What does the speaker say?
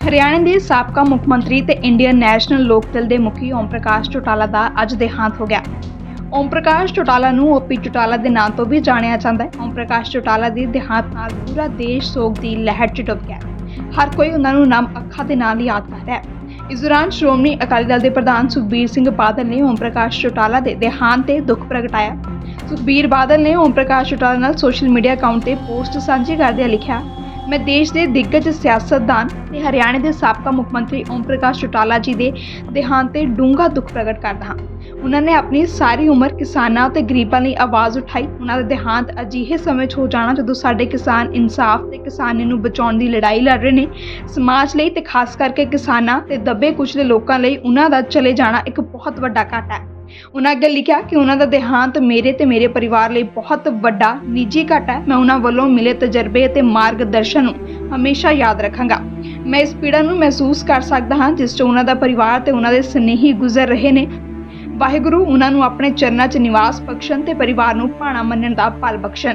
ਹਰਿਆਣਾ ਦੇ ਸਾਬਕਾ ਮੁੱਖ ਮੰਤਰੀ ਤੇ ਇੰਡੀਅਨ ਨੈਸ਼ਨਲ ਲੋਕਦਲ ਦੇ ਮੁਖੀ ਓਮ ਪ੍ਰਕਾਸ਼ ਚੌਟਾਲਾ ਦਾ ਅੱਜ ਦੇਹਾਂਤ ਹੋ ਗਿਆ। ਓਮ ਪ੍ਰਕਾਸ਼ ਚੌਟਾਲਾ ਨੂੰ ਓਪੀ ਚੌਟਾਲਾ ਦੇ ਨਾਂ ਤੋਂ ਵੀ ਜਾਣਿਆ ਜਾਂਦਾ ਹੈ। ਓਮ ਪ੍ਰਕਾਸ਼ ਚੌਟਾਲਾ ਦੇ ਦੇਹਾਂਤ ਨਾਲ ਪੂਰਾ ਦੇਸ਼ ਸੋਗ ਦੀ ਲਹਿਰ 'ਚ ਡੁੱਬ ਗਿਆ ਹਰ ਕੋਈ ਉਹਨਾਂ ਨੂੰ ਨਾਮ ਅੱਖਾਂ ਦੇ ਨਾਲ ਯਾਦ ਕਰ ਰਿਹਾ ਹੈ। ਇਸ ਦੌਰਾਨ ਸ਼੍ਰੋਮਣੀ ਅਕਾਲੀ ਦਲ ਦੇ ਪ੍ਰਧਾਨ ਸੁਖਬੀਰ ਸਿੰਘ ਬਾਦਲ ਨੇ ਓਮ ਪ੍ਰਕਾਸ਼ ਚੌਟਾਲਾ ਦੇ ਦੇਹਾਂਤ ਤੇ ਦੁੱਖ ਪ੍ਰਗਟਾਇਆ। ਸੁਖਬੀਰ ਬਾਦਲ ਨੇ ਓਮ ਪ੍ਰਕਾਸ਼ ਚੌਟਾਲਾ ਨਾਲ ਸੋਸ਼ਲ ਮੀਡੀਆ ਅਕਾਊਂਟ ਤੇ ਪੋਸਟ ਸਾਂਝੀ ਕਰਦਿਆਂ ਲਿਖਿਆ ਮੈਂ ਦੇਸ਼ ਦੇ ਦਿੱਗਜ ਸਿਆਸਤਦਾਨ ਤੇ ਹਰਿਆਣੇ ਦੇ ਸਾਬਕਾ ਮੁੱਖ ਮੰਤਰੀ ਓਮ ਪ੍ਰਕਾਸ਼ ਚੌਟਾਲਾ ਜੀ ਦੇ ਦੇਹਾਂਤ ਤੇ ਡੂੰਘਾ ਦੁੱਖ ਪ੍ਰਗਟ ਕਰਦਾ ਹਾਂ। ਉਹਨਾਂ ਨੇ ਆਪਣੀ ਸਾਰੀ ਉਮਰ ਕਿਸਾਨਾਂ ਤੇ ਗਰੀਬਾਂ ਲਈ ਆਵਾਜ਼ ਉਠਾਈ। ਉਹਨਾਂ ਦਾ ਦੇਹਾਂਤ ਅਜਿਹੇ ਸਮੇਂ 'ਚ ਹੋ ਜਾਣਾ ਜਦੋਂ ਸਾਡੇ ਕਿਸਾਨ ਇਨਸਾਫ ਤੇ ਕਿਸਾਨੀ ਨੂੰ ਬਚਾਉਣ ਦੀ ਲੜਾਈ ਲੜ ਰਹੇ ਨੇ। ਸਮਾਜ ਲਈ ਤੇ ਖਾਸ ਕਰਕੇ ਕਿਸਾਨਾਂ ਤੇ ਦੱਬੇ ਕੁਚਲੇ ਲੋਕਾਂ ਲਈ ਉਹਨਾਂ ਦਾ ਚਲੇ ਜਾਣਾ ਇੱਕ ਬਹੁਤ ਵੱਡਾ ਘਾਟਾ ਹੈ। ਉਹਨਾਂ ਅੱਗੇ ਲਿਖਿਆ ਕਿ ਉਹਨਾਂ ਦਾ ਦੇਹਾਂਤ ਮੇਰੇ ਤੇ ਮੇਰੇ ਪਰਿਵਾਰ ਲਈ ਬਹੁਤ ਵੱਡਾ, ਨਿੱਜੀ ਘਾਟਾ ਹੈ। ਮੈਂ ਉਹਨਾਂ ਵੱਲੋਂ ਮਿਲੇ ਤਜਰਬੇ ਅਤੇ ਮਾਰਗਦਰਸ਼ਨ ਨੂੰ ਹਮੇਸ਼ਾ ਯਾਦ ਰੱਖਾਂਗਾ। ਮੈਂ ਇਸ ਪੀੜਾ ਨੂੰ ਮਹਿਸੂਸ ਕਰ ਸਕਦਾ ਹਾਂ, ਜਿਸ 'ਚ ਉਹਨਾਂ ਦਾ ਪਰਿਵਾਰ ਤੇ ਉਹਨਾਂ ਦੇ ਸਨੇਹੀ ਗੁਜ਼ਰ ਰਹੇ ਨੇ। ਵਾਹਿਗੁਰੂ, ਉਹਨਾਂ ਨੂੰ ਆਪਣੇ ਚਰਨਾਂ 'ਚ ਨਿਵਾਸ ਬਖਸ਼ਣ ਤੇ ਪਰਿਵਾਰ ਨੂੰ ਭਾਣਾ ਮੰਨਣ ਦਾ ਫਲ ਬਖਸ਼ਣ।